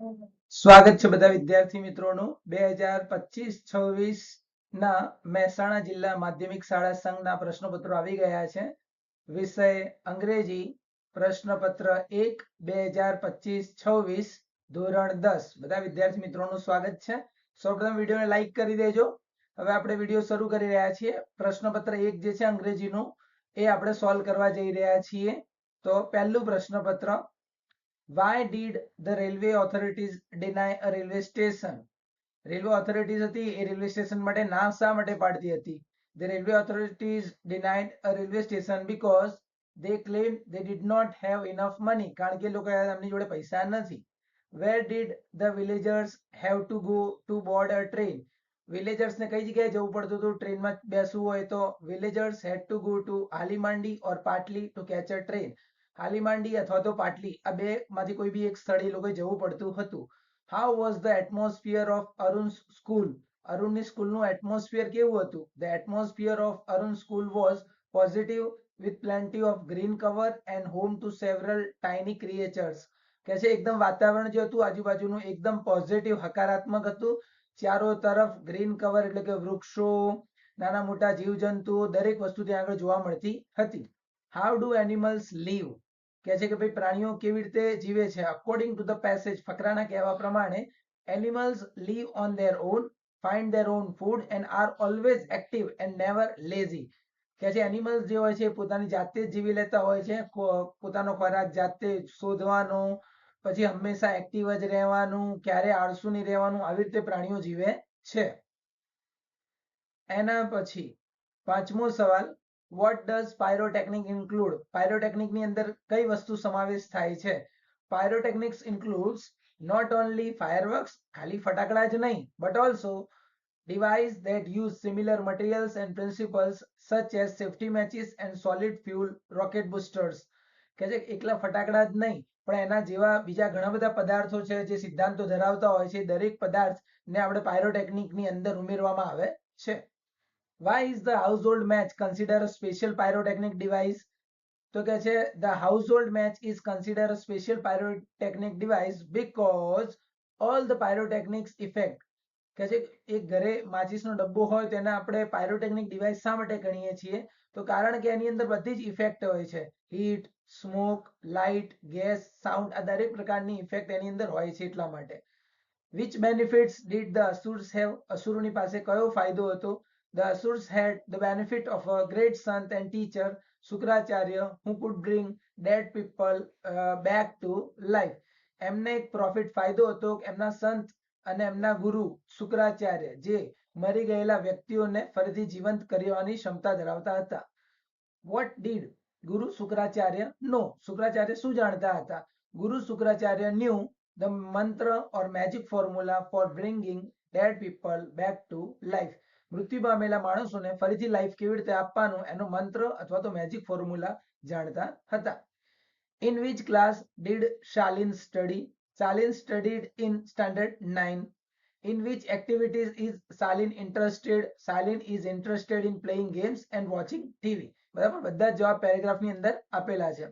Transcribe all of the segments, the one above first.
સ્વાગત છે બધા વિદ્યાર્થી મિત્રોનું. બે હજાર પચીસ છવ્વીસ ના મહેસાણા જિલ્લા માધ્યમિક શાળા સંઘના પ્રશ્નપત્રો આવી ગયા છે. વિષય અંગ્રેજી, પ્રશ્નપત્ર એક, બે હજાર પચીસ છવ્વીસ, ધોરણ દસ. બધા વિદ્યાર્થી મિત્રોનું સ્વાગત છે. સૌપ્રથમ વિડીયોને લાઈક કરી દેજો. હવે આપણે વીડિયો શરૂ કરી રહ્યા છીએ. પ્રશ્નપત્ર એક જે છે અંગ્રેજીનું, એ આપણે સોલ્વ કરવા જઈ રહ્યા છીએ. તો પહેલું પ્રશ્નપત્ર why did the railway authorities deny a railway station railway authorities હતી એ રેલવે સ્ટેશન માટે ના શા માટે પાડતી હતી the railway authorities denied a railway station because they claimed they did not have enough money કારણ કે લોકો એમની જોડે પૈસા નથી where did the villagers have to go to board a train villagers ને કઈ જગ્યાએ જવું પડતું હતું ટ્રેનમાં બેસવું હોય તો villagers had to go to આલીમાંડી or પાટલી to catch a train હાલીમાંડી અથવા તો પાટલી આ બે માંથી કોઈ બી એક સ્થળે એ લોકોએ જવું પડતું હતું. How was the atmosphere of Arun school અરુણની સ્કૂલનું એટમોસ્ફિયર કેવું હતું? The atmosphere of Arun school was positive with plenty of green cover and home to several tiny creatures કે છે એકદમ વાતાવરણ જે હતું, આજુબાજુનું એકદમ પોઝિટિવ હકારાત્મક હતું. ચારો તરફ ગ્રીન કવર એટલે કે વૃક્ષો, નાના મોટા જીવજંતુઓ, દરેક વસ્તુ ત્યાં આગળ જોવા મળતી હતી. હાઉ ડુ એનિમલ્સ લીવ કહે છે કે ભાઈ પ્રાણીઓ કેવી રીતે જીવે છે? અકોર્ડિંગ ટુ ધ પેસેજ ફકરાના કહેવા પ્રમાણે animals live on their own find their own food and are always active and never lazy કે છે એનિમલ્સ જે હોય છે પોતાની જાતે જ જીવી લેતા હોય છે પોતાનો ખોરાક જાતે શોધવાનો, પછી હંમેશા એક્ટિવ જ રહેવાનું, ક્યારે આળસુ નહીં રહેવાનું, આવી રીતે પ્રાણીઓ જીવે છે. એના પછી, પાંચમો સવાલ વોટ ડઝ પાયરોટેકનિક ઇન્ક્લુડ પાયરોટેકનિકની અંદર કઈ વસ્તુ સમાવેશ થાય છે? Pyrotechnics includes not only fireworks ખાલી ફટાકડા જ નહીં but also device that use similar materials and principles such as safety matches and solid fuel rocket boosters કે છે એકલા ફટાકડા જ નહીં, પણ એના જેવા બીજા ઘણા બધા પદાર્થો છે જે સિદ્ધાંતો ધરાવતા હોય છે. દરેક પદાર્થ ને આપણે પાયરોટેકનિકની અંદર ઉમેરવામાં આવે છે. Why is the household match considered a special pyrotechnic device તો કે છે the household match is considered a special pyrotechnic device because all the pyrotechnics effect કે છે એક ઘરે માચીસનો ડબ્બો હોય તેને આપણે પાયરોટેકનિક ડિવાઇસ શા માટે ગણીએ છીએ તો કારણ કે એની અંદર બધી જ ઇફેક્ટ હોય છે heat smoke light gas sound આ દરેક પ્રકારની ઇફેક્ટ એની અંદર હોય છે એટલા માટે which benefits did the asuras have અસુરોની પાસે કયો ફાયદો હતો the had the benefit of a great great and teacher, Sukracharya, who could bring dead people uh, back to life. એમને એક પ્રોફિટ ફાયદો હતો કે એમના સંત અને એમના ગુરુ શુક્રાચાર્ય જે મરી ગયેલા વ્યક્તિઓને ફરીથી જીવંત કરવાની ક્ષમતા ધરાવતા હતા. વોટ ડીડ ગુરુ શુક્રાચાર્ય નો શુક્રાચાર્ય શું જાણતા હતા? ગુરુ Shukracharya knew the mantra or magic formula for bringing dead people back to life મૃત્યુ પામેલા માણસોને ફરીથી લાઈફ કેવી રીતે આપવાનું એનો મંત્ર અથવા તો મેજિક ફોર્મ્યુલા જાણતા હતા. In which class did Shalin study Shalin studied in standard nine in which activities is Salin interested? Salin is interested in playing games and watching TV. બરાબર? બધા જવાબ પેરેગ્રાફની અંદર આપેલા છે.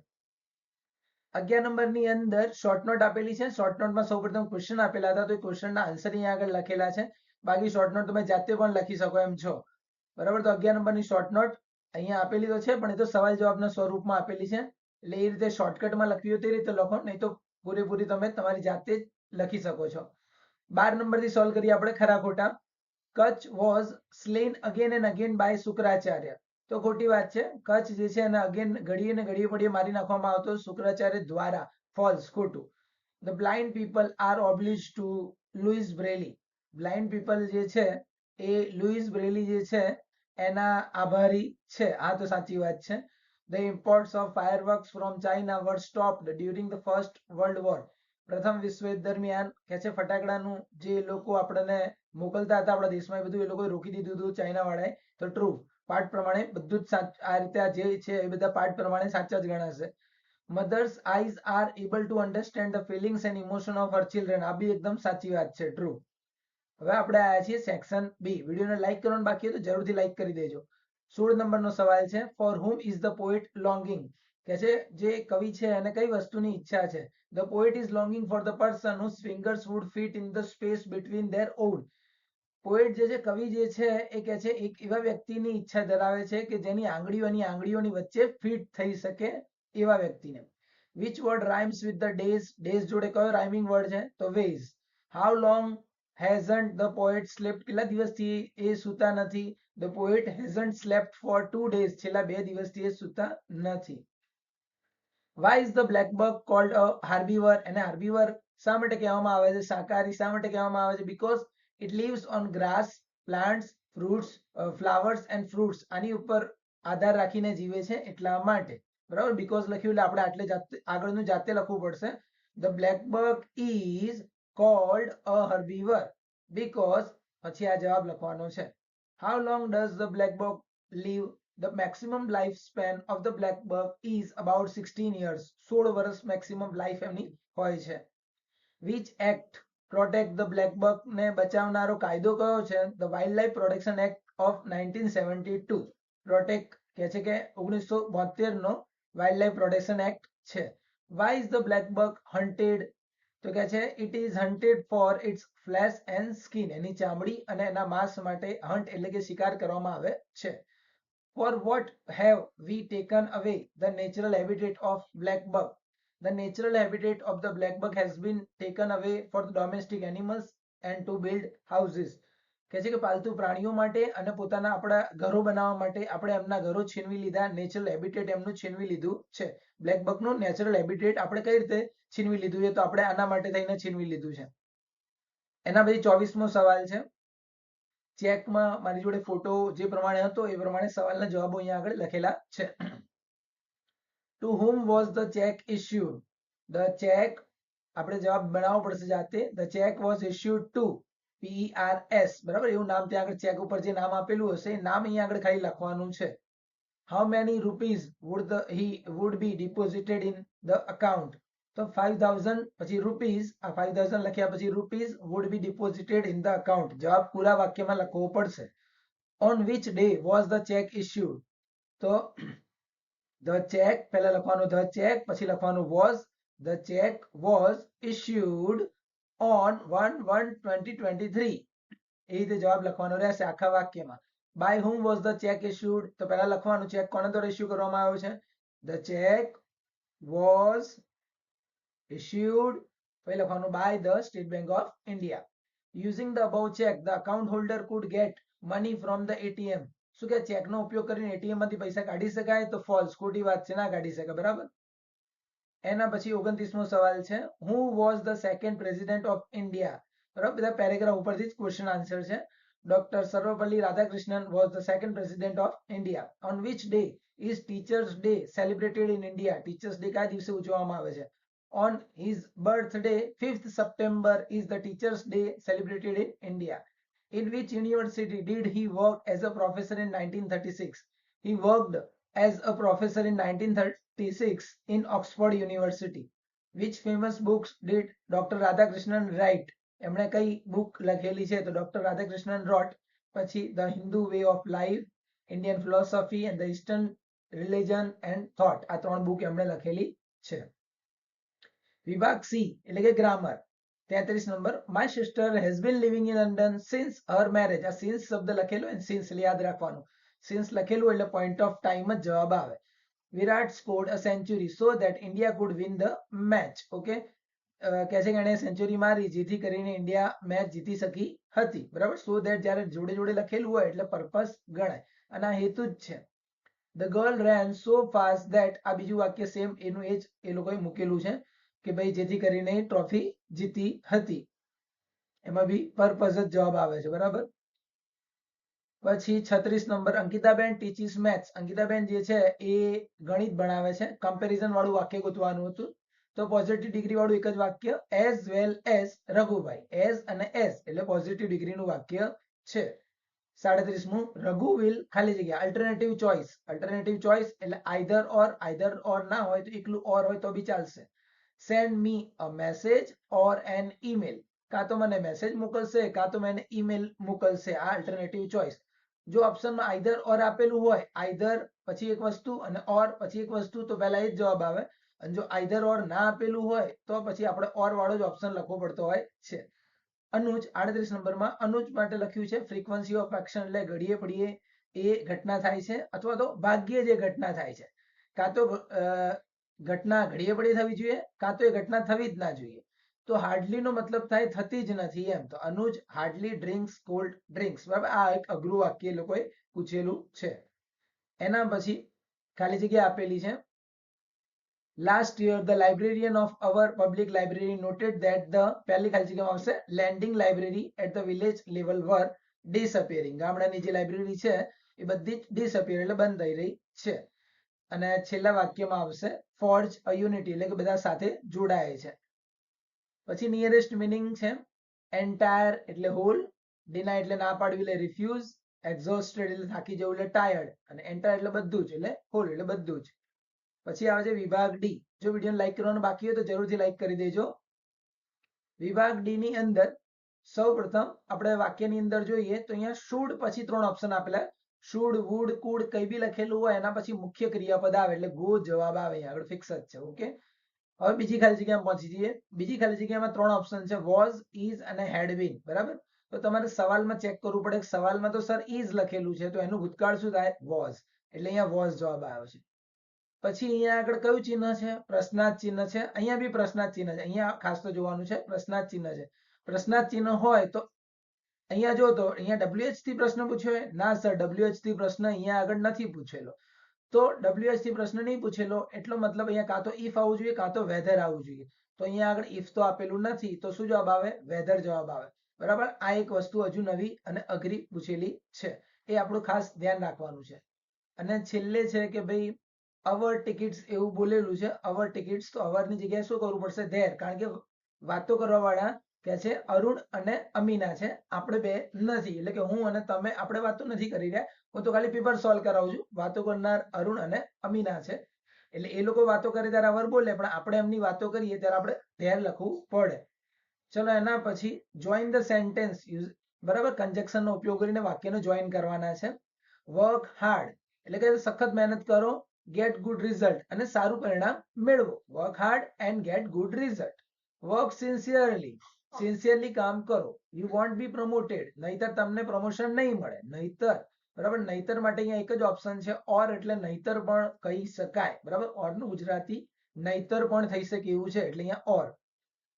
અગિયાર નંબરની અંદર શોર્ટ નોટ આપેલી છે. શોર્ટ નોટમાં સૌપ્રથમ ક્વેશ્ચન આપેલા હતા. તો એ ક્વેશ્ચનના આન્સર અહીંયા આગળ લખેલા છે. બાકી શોર્ટ નોટ તમે જાતે પણ લખી શકો એમ છો. બરાબર? તો અગિયાર નંબરની શોર્ટ નોટ અહીંયા આપેલી તો છે, પણ એ તો સવાલ જવાબના સ્વરૂપમાં આપેલી છે. એટલે એ રીતે શોર્ટકટમાં લખવી હોય તે રીતે લખો, નહીં તો પૂરેપૂરી તમે તમારી જાતે જ લખી શકો છો. બાર નંબરથી સોલ્વ કરીએ આપણે ખરા ખોટા. Kacha was slain again and again by Shukracharya. તો ખોટી વાત છે. કચ્છ જે છે એને અગેન ઘડીએ ને ઘડીએ પડીએ મારી નાખવામાં આવતો શુક્રાચાર્ય દ્વારા. ફોલ્સ ખોટું. The blind people are obliged to Louis Braille blind people જે છે, એ લુઈસ બ્રેલી જે છે, એના આભારી છે. આ તો સાચી વાત છે. The imports of fireworks from China were stopped during the first world war પ્રથમ વિશ્વયુદ્ધ દરમિયાન કે છે, ફટાકડાનું જે લોકો આપણને મોકલતા હતા, આપણા દેશમાં એ બધું એ લોકોએ રોકી દીધું હતું ચાઇના વાળાએ તો ટ્રુ પાર્ટ પ્રમાણે બધું જ આ રીતે આ જે છે એ બધા પાર્ટ પ્રમાણે સાચા જ ગણાશે. Mother's eyes are able to understand the feelings and emotion of her children આ બી એકદમ સાચી વાત છે ટ્રુ હવે આપણે આવ્યા છીએ સેક્શન બી વિડીયોને લાઈક કરવાનું બાકી તો જરૂરથી લાઈક કરી દેજો. સોળ નંબરનો સવાલ છે for whom is the poet longing કે છે, જે કવિ છે, એને કઈ વસ્તુની ઈચ્છા છે? The poet is longing for the person whose fingers would fit in the space between their own poet જે છે, કવિ જે છે, એ કે છે, એક એવા વ્યક્તિની ઈચ્છા ધરાવે છે કે જેની આંગળીઓની આંગળીઓની વચ્ચે ફિટ થઈ શકે એવા વ્યક્તિને. Which word rhymes with the days days જોડે કયો રાઇમિંગ વર્ડ છે? તો ways how long hasn't the poet slept કેટલા દિવસથી એ સૂતા નથી? The poet hasn't slept for two days છેલ્લા બે દિવસથી એ સૂતા નથી. Why is the black bug called a herbivore એને હાર્બીવર શા માટે કહેવામાં આવે છે? શાકાહારી શા માટે કહેવામાં આવે છે? Because it lives on grass plants fruits flowers and fruits આની ઉપર આધાર રાખીને જીવે છે એટલા માટે. બરાબર? બીકોઝ લખ્યું એટલે આપણે આટલે જાતે, આગળનું જાતે લખવું પડશે. The black bug is called a herbivore because પછી આ જવાબ લખવાનો છે how long does the black bug live the maximum lifespan of the black bug is about 16 years 16 વર્ષ maximum life એમની હોય છે act protect the black bug ને બચાવનારો કાયદો કયો છે the wildlife protection act of 1972 protect કે છે કે 1972 નો wildlife protection act છે why is the black bug hunted તો કે છે it is hunted for its flesh and skin એની ચામડી અને એના માંસ માટે હન્ટ એટલે કે શિકાર કરવામાં આવે છે For what have we taken away the natural habitat of black bug? The natural habitat of the black bug has been taken away for the domestic animals and to build houses. કહે છે કે પાલતુ પ્રાણીઓ માટે અને પોતાના આપણા ઘરો બનાવવા માટે આપણે એમના ઘરો છીનવી લીધા નેચરલ હેબિટેટ એમનું છીનવી લીધું છે. બ્લેક બકનું નેચરલ હેબિટેટ આપણે કઈ રીતે છીનવી લીધું છે? તો આપણે આના માટે થઈને છીનવી લીધું છે. એના પછી ચોવીસમો સવાલ છે. ચેકમાં મારી જોડે ફોટો જે પ્રમાણે હતો એ પ્રમાણે સવાલના જવાબો અહીંયા આગળ લખેલા છે. To whom was the cheque issued the cheque આપણે જવાબ બનાવવો પડશે જાતે. The cheque was issued to PRS બરાબર? એવું નામ ત્યાં આગળ ચેક ઉપર જે નામ આપેલું હશે નામ અહીંયા આગળ ખાલી લખવાનું છે. How many rupees would the he would be deposited in the account તો ફાઈવ થાઉઝન્ડ પછી રૂપીઝ આ ફાઈવ થાઉઝન્ડ લખ્યા પછી rupees would be deposited in the account જવાબ પૂરા વાક્યમાં લખવો પડશે. On which day was the cheque issued તો ધ ચેક પહેલા લખવાનું ધ ચેક પછી લખવાનું was the cheque was issued on one one twenty twenty three એ રીતે જવાબ લખવાનો રહેશે આખા વાક્યમાં. By whom was the cheque issued તો પહેલા લખવાનું ચેક કોને દ્વારા ઇસ્યુ કરવામાં આવ્યો છે? ધ ચેક વોઝ ઇસ્યુડ પછી લખવાનું by the State Bank of India using the above cheque the account holder could get money from the ATM શું કે ચેકનો ઉપયોગ કરીને એટીએમમાંથી પૈસા કાઢી શકાય? તો ફોલ્સ ખોટી વાત છે, ના કાઢી શકાય. બરાબર? એના પછી ઓગણત્રીસમો સવાલ છે who was the second president of India બરાબર, બધા પેરેગ્રાફ ઉપરથી જ ક્વેશ્ચન આન્સર છે. Doctor Sarvepalli Radhakrishnan was the second president of India on which day is teachers day celebrated in India teachers day કયા દિવસે ઉજવવામાં આવે છે? On his birthday 5th september is the teachers day celebrated in university in which university did he work as a professor in 1936 he worked as a professor in 1936 in oxford university, which famous books did dr radhakrishnan write? એમણે કઈ book લખેલી છે? તો doctor Radhakrishnan wrote પછી the Hindu way of life Indian philosophy and the eastern religion and thought આ ત્રણ book એમણે લખેલી છે. વિભાગ સી એટલે કે ગ્રામર તેત્રીસ number my sister has been living in London since her marriage આ સિન્સ શબ્દ લખેલો અને સિન્સ યાદ રાખવાનું. સિન્સ લખેલું એટલે પોઈન્ટ ઓફ ટાઈમ જ જવાબ આવે. Virat scored a century so that India could win the match okay કહે છે કે એણે સેન્ચુરી મારી, જેથી કરીને ઇન્ડિયા મેચ જીતી શકી હતી, બરાબર? સો ધેટ જ્યારે જોડે જોડે લખેલું હોય એટલે પર્પસ ગણાય, અને આ હેતુ જ છે. The girl ran so fast that આ બીજું વાક્ય સેમ એનું એ જ, એ લોકોએ મૂકેલું છે, કે ભાઈ જેથી કરીને ટ્રોફી જીતી હતી. એમાં બી પરપઝ જ જવાબ આવે છે, બરાબર? પછી છત્રીસ નંબર અંકિતાબેન ટીચિસ મેથ્સ અંકિતાબેન જે છે એ ગણિત ભણાવે છે. કમ્પેરિઝન વાળું વાક્ય ગોતવાનું હતું. તો પોઝિટિવ ડિગ્રી વાળું એક જ વાક્ય as well as Raghubhai. As અને એઝ એટલે પોઝિટિવ ડિગ્રીનું વાક્ય છે. સાડત્રીસમું રઘુ વિલ ખાલી જગ્યા. અલ્ટરનેટિવ ચોઇસ અલ્ટરનેટિવ ચોઇસ એટલે આઈધર ઓર આઈધર ઓર ના હોય તો એકલું ઓર હોય તો બી ચાલશે. Send me a message or an email કાં તો મને મેસેજ મોકલશે, કાં તો મને ઈમેલ મોકલશે. આ અલ્ટરનેટિવ ચોઇસ જો ઓપ્શનમાં આઈધર ઓર આપેલું હોય આઈધર પછી એક વસ્તુ અને ઓર પછી એક વસ્તુ, તો પહેલા એ જ જવાબ આવે. અને જો આઈધર ઓર ના આપેલું હોય, તો પછી આપણે ઓર વાળો જ ઓપ્શન લખવો પડતો હોય છે. અનુજ, આડત્રીસ નંબરમાં અનુજ માટે લખ્યું છે ફ્રીક્વન્સી ઓફ એક્શન એટલે ઘડીએ પડીએ એ ઘટના થાય છે, અથવા તો ભાગ્યે જે ઘટના થાય છે. કાં તો ઘટના ઘડીએ પડીએ થવી જોઈએ, કાં તો એ ઘટના થવી જ ના જોઈએ. તો હાર્ડલી નો મતલબ થાય, થતી જ નથી એમ. તો Anuj hardly drinks cold drinks બરાબર? આ એક અઘરું વાક્ય લોકોએ પૂછેલું છે. એના પછી ખાલી જગ્યા આપેલી છે. Last year the librarian of our public library noted that the પહેલી ખાલી જગ્યામાં આવશે. Lending library at the village level were disappearing ગામડાની જે લાઇબ્રેરી છે, એ બધી જ ડિસઅપિયર એટલે બંધ થઈ રહી છે. અને છેલ્લા વાક્યમાં આવશે. ફોર્જ અ યુનિટી એટલે કે બધા સાથે જોડાય છે. પછી નિયરેસ્ટ મિનિંગ છે એન્ટાયર એટલે હોલ ડિના એટલે ના પાડવી એટલે રિફ્યુઝ એક્ઝોસ્ટેડ એટલે થાકી જવું એટલે ટાયર્ડ અને એન્ટાયર એટલે બધું જ, એટલે હોલ એટલે બધું જ. પછી આવે છે વિભાગ ડી જો વીડિયો લાઈક કરવાનું બાકી હોય તો જરૂરથી લાઈક કરી દેજો. વિભાગ ડી ની અંદર સૌ પ્રથમ આપણે વાક્યની અંદર જોઈએ તો અહીંયા શુડ પછી ત્રણ ઓપ્શન આપેલા. શુડ વુડ કુડ કઈ બી લખેલું હોય એના પછી મુખ્ય ક્રિયાપદ આવે એટલે ગો જવાબ આવે આગળ ફિક્સ જ છે ઓકે હવે બીજી ખાલી જગ્યામાં પહોંચી જઈએ. બીજી ખાલી જગ્યામાં ત્રણ ઓપ્શન છે વોઝ ઇઝ અને હેડ બીન બરાબર? તો તમારે સવાલમાં ચેક કરવું પડે સવાલમાં તો સર ઇઝ લખેલું છે, તો એનું ભૂતકાળ શું થાય? વોઝ એટલે અહીંયા વોઝ જવાબ આવ્યો છે. પછી અહીંયા આગળ કયું ચિહ્ન છે? પ્રશ્નાર્થ ચિહ્ન છે. અહીંયા બી પ્રશ્નાર્થ ચિહ્ન છે. અહીંયા ખાસ તો જોવાનું છે, પ્રશ્નાર્થ ચિહ્ન છે. પ્રશ્નાર્થ ચિહ્ન હોય તો અહીંયા જો તો, અહીંયા ડબ્લ્યુએચથી પ્રશ્ન પૂછ્યો ના સર ડબ્લ્યુએચથી પ્રશ્ન અહીંયા આગળ નથી પૂછેલો. તો થી પ્રશ્ન નહીં પૂછેલો. એટલો મતલબ અહીંયા કાં તો ઇફ આવવું જોઈએ, કાં તો વેધર આવવું જોઈએ. તો અહીંયા આગળ ઇફ તો આપેલું નથી, તો શું જવાબ આવે? વેધર જવાબ આવે. બરાબર? આ એક વસ્તુ હજુ નવી અને અઘરી પૂછેલી છે. એ આપણું ખાસ ધ્યાન રાખવાનું છે. અને છેલ્લે છે કે ભાઈ અવર ટિકિટ્સ એવું બોલેલું છે. અવર ટિકિટ્સ તો અવરની જગ્યાએ શું કરવું પડશે? ધેર કારણ કે વાતો કરવા વાળા કે છે અરુણ અને અમીના છે. આપણે બે નથી, એટલે કે હું અને તમે આપણે વાતો નથી કરી રહ્યા. હું તો ખાલી પેપર સોલ્વ કરાવું છું. વાતો કરનાર અરુણ અને અમીના છે. એટલે એ લોકો વાતો કરે ત્યારે અવર બોલે, પણ આપણે એમની વાતો કરીએ ત્યારે આપણે ધ્યાન લખવું પડે. ચલો એના પછી જોઈન ધ સેન્ટેન્સ યુઝ બરાબર? કન્જક્શન નો ઉપયોગ કરીને વાક્યને જોઈન કરવાના છે. વર્ક હાર્ડ એટલે કે સખત મહેનત કરો ગેટ ગુડ રિઝલ્ટ અને સારું પરિણામ મેળવો. Work hard and get good result work sincerely sincerely કામ કરો. યુ વોન્ટ બી પ્રમોટેડ નહીતર તમને પ્રમોશન નહીં મળે. નહીતર, બરાબર? નહીતર માટે અહીંયા એક જ ઓપ્શન છે ઓર એટલે નહીતર પણ કહી શકાય. બરાબર? ઓરનું ગુજરાતી નહીતર પણ થઈ શકે એવું છે, એટલે અહીંયા or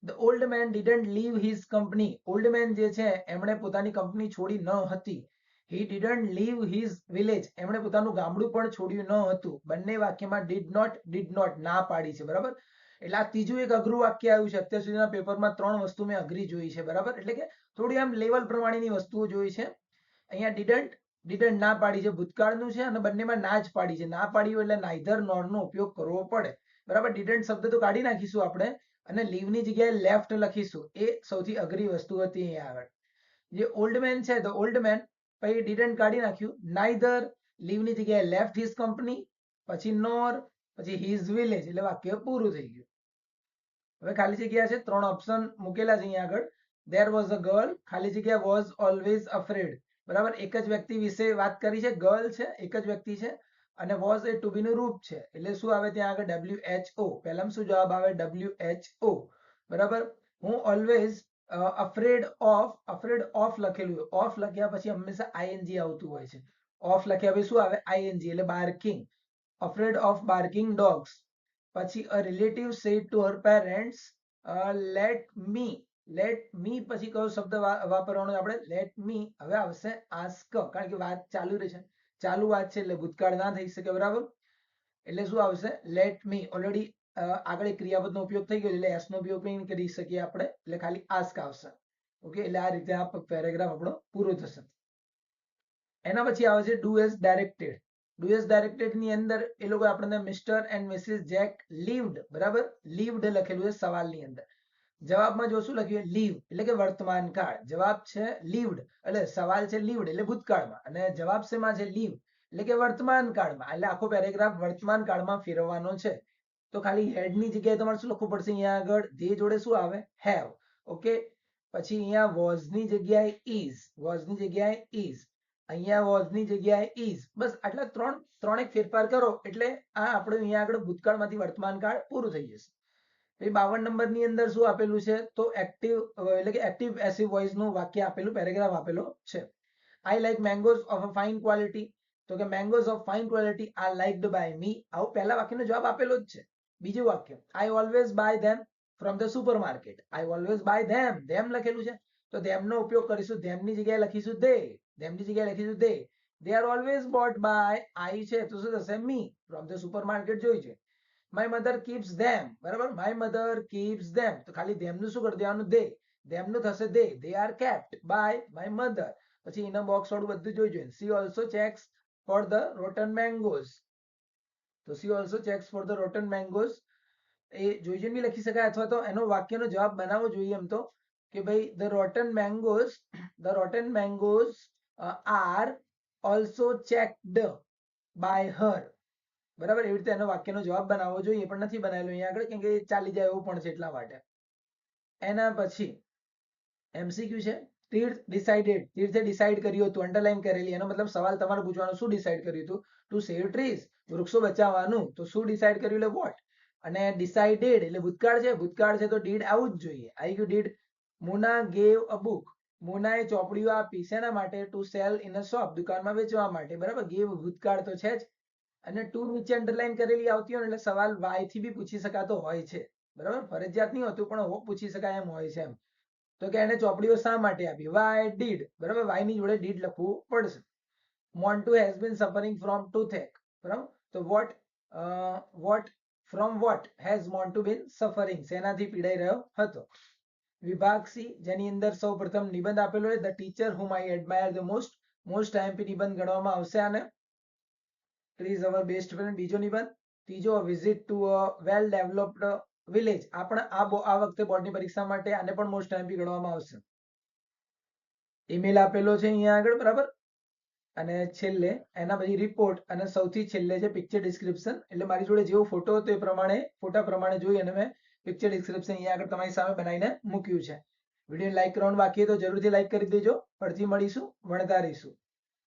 the old man didn't leave his company old man જે છે, એમણે પોતાની કંપની છોડી ન હતી. He didn't leave his village એમણે પોતાનું ગામડું પણ છોડ્યું ન હતું. બંને વાક્યમાં ડીડ નોટ ડીડ નોટ ના પાડી છે, બરાબર? એટલે આ ત્રીજું એક અઘરું વાક્ય આવ્યું છે. અત્યાર સુધીના પેપરમાં ત્રણ વસ્તુ મેં અઘરી જોઈ છે, બરાબર? એટલે કે થોડી આમ લેવલ પ્રમાણેની વસ્તુઓ જોઈ છે. અહીંયા ડીડન્ટ ડીડન્ટ ના પાડી છે, ભૂતકાળનું છે અને બંનેમાં ના જ પાડી છે. ના પાડી એટલે નાઇધર નોરનો ઉપયોગ કરવો પડે. બરાબર? ડીડન્ટ શબ્દ તો કાઢી નાખીશું આપણે અને લીવની જગ્યાએ લેફ્ટ લખીશું. એ સૌથી અઘરી વસ્તુ હતી અહીંયા આગળ. જે ઓલ્ડ મેન છે તો ઓલ્ડ મેન પછી ડિડન્ટ કાઢી નાખ્યું. નાઇધર લીવની જગ્યાએ લેફ્ટ હિઝ કંપની પછી નોર પછી હિઝ વિલેજ એટલે વાક્ય પૂરું થઈ ગયું. હવે ખાલી જગ્યા છે ત્રણ ઓપ્શન મૂકેલા છે અહીંયા આગળ. દેર વોઝ અ ગર્લ ખાલી જગ્યા વોઝ ઓલવેઝ અફ્રેડ બરાબર? એક જ વ્યક્તિ વિશે વાત કરી છે. ગર્લ છે, એક જ વ્યક્તિ છે. અને વોઝ એ ટુ બી નું રૂપ છે. એટલે શું આવે ત્યાં આગળ? ડબલ્યુ એચ ઓ પહેલામાં શું જવાબ આવે? ડબલ્યુ એચ ઓ બરાબર? હું always afraid of afraid of લખેલું ઓફ લખ્યા પછી હંમેશા આઈએનજી આવતું હોય છે. ઓફ લખ્યા પછી શું આવે? આઈએનજી એટલે barking afraid of barking dogs પછી a relative said to her parents let me let me પછી કયો શબ્દ વાપરવાનો આપણે? લેટ મી હવે આવશે આસ્ક કારણ કે વાત ચાલુ રહે છે. ચાલુ વાત છે એટલે ભૂતકાળ ના થઈ શકે, બરાબર? એટલે શું આવશે? લેટ મી ઓલરેડી આગળ ક્રિયાપદનો ઉપયોગ થઈ ગયો, એટલે એસ નો ઉપયોગ પણ કરી શકીએ આપણે, એટલે ખાલી આસ્ક આવશે. ઓકે, એટલે આ રીતે આ પેરેગ્રાફ આપણો પૂરો થશે. એના પછી આવે છે do as directed do as ડાયરેક્ટેડની અંદર એ લોકો આપણને mister and missus Jack lived બરાબર? લીવડ લખેલું છે સવાલની અંદર. જવાબમાં જો શું લખ્યું લીવ એટલે કે વર્તમાન કાળ. જવાબ છે લીવડ એટલે સવાલ છે લીવડ એટલે ભૂતકાળમાં. અને જવાબ શેમાં છે? લીવ એટલે કે વર્તમાન કાળમાં. એટલે આખો પેરેગ્રાફ વર્તમાન કાળમાં ફેરવવાનો છે. તો ખાલી હેડની જગ્યાએ તમારે શું લખવું પડશે અહીંયા આગળ? ધે જોડે શું આવે? હેવ ઓકે પછી અહીંયા વોઝની જગ્યાએ ઇઝ વોઝની જગ્યાએ ઇઝ અહીંયા વોઝની જગ્યાએ ઇઝ બસ આટલા ત્રણ, ત્રણેક ફેરફાર કરો એટલે આ આપણે અહીંયા આગળ ભૂતકાળમાંથી વર્તમાન કાળ પૂરું થઈ જશે. પછી બાવન નંબરની અંદર શું આપેલું છે? તો એક્ટિવ એટલે કે એક્ટિવ એસિવ વોઇસનું વાક્ય આપેલું પેરેગ્રાફ આપેલો છે. I like mangoes of a fine quality તો કે mangoes of fine quality are liked by me આવું પહેલા વાક્યનો જવાબ આપેલો જ છે. બીજું વાક્ય. I always buy them from the supermarket I always buy them them લખેલું છે. તો ધેમનો ઉપયોગ કરીશું. ધેમની જગ્યાએ લખીશું દે ધેમની જગ્યાએ લખીશું they they are always bought by I છે. તો શું થશે? Me from the supermarket જોઈ છે. માય મધર કીપ્સ ધેમ બરાબર? માય મધર કીપ્સ ધેમ તો ખાલી ધેમનું શું કરી દેવાનું? દે ધેમનું થશે they they are kept by my mother પછી એના બોક્સ વાળું બધું જોઈ જોઈએ she also checks for the rotten mangoes તો she also checks for the rotten mangoes એ જોઈ જોઈને લખી શકાય અથવા તો એનો વાક્યનો જવાબ બનાવવો જોઈએ એમ તો કે ભાઈ the rotten mangoes the rotten mangoes are also checked by her બરાબર? એવી રીતે એનો વાક્યનો જવાબ બનાવવો જોઈએ પણ નથી બનાવેલો અહીંયા આગળ, કેમ કે ચાલી જાય એવું પણ છે એટલા માટે. એના પછી એમસીક્યુ છે. તીર્થ ડિસાઇડેડ તીર્થે ડિસાઇડ કર્યું હતું અંડરલાઈન કરેલી. એનો મતલબ સવાલ તમારે પૂછવાનો, શું ડિસાઇડ કર્યું હતું? ટુ સેવ ટ્રીઝ વૃક્ષો બચાવવાનું. તો શું ડિસાઇડ કર્યું? એટલે વોટ અને ડિસાઇડેડ એટલે ભૂતકાળ છે. ભૂતકાળ છે તો ડીડ આવું જ જોઈએ. આઈ ગયું did Muna gave a book મુનાએ ચોપડીઓ આપી શેના માટે? To sell in a shop દુકાનમાં વેચવા માટે. બરાબર? ગેવ ભૂતકાળ તો છે જ. અને ટુ નીચે અંડરલાઈન કરેલી આવતી હોય એટલે સવાલ વાયથી બી પૂછી શકાતો હોય છે. બરાબર? ફરજિયાત નહીં હોતું, પણ પૂછી શકાય એમ હોય છે એમ. તો કે એને ચોપડીઓ શા માટે આપી? વાય ડીડ બરાબર? વાયની જોડે ડીડ લખવું પડશે. Montu has been suffering from toothache બરાબર? તો what what from what has Montu been suffering શેનાથી પીડાઈ રહ્યો હતો? વિભાગ સી, જેની અંદર સૌ પ્રથમ નિબંધ આપેલો છે the teacher whom I admire the most most IMP નિબંધ ગણવામાં આવશે આને. પ્લીઝ અવર બેસ્ટ ફ્રેન્ડ બીજો નિબંધ ત્રીજો visit to a well developed village આપણે આ આ વખતે બોર્ડની પરીક્ષા માટે આને પણ મોસ્ટ આઈએમપી ગણવામાં આવશે. ઈમેલ આપેલો છે અહીંયા આગળ, બરાબર? અને છેલ્લે, એના પછી રિપોર્ટ અને સૌથી છેલ્લે છે પિક્ચર ડિસ્ક્રિપ્શન એટલે મારી જોડે જેવો ફોટો હતો એ પ્રમાણે, ફોટા પ્રમાણે જોઈ અને મેં પિક્ચર ડિસ્ક્રિપ્શન અહીંયા આગળ તમારી સામે બનાવીને મૂક્યું છે. વીડિયો લાઈક કરવાનું બાકી તો જરૂરથી લાઈક કરી દેજો. ફરીથી મળીશું વણતા રહીશું.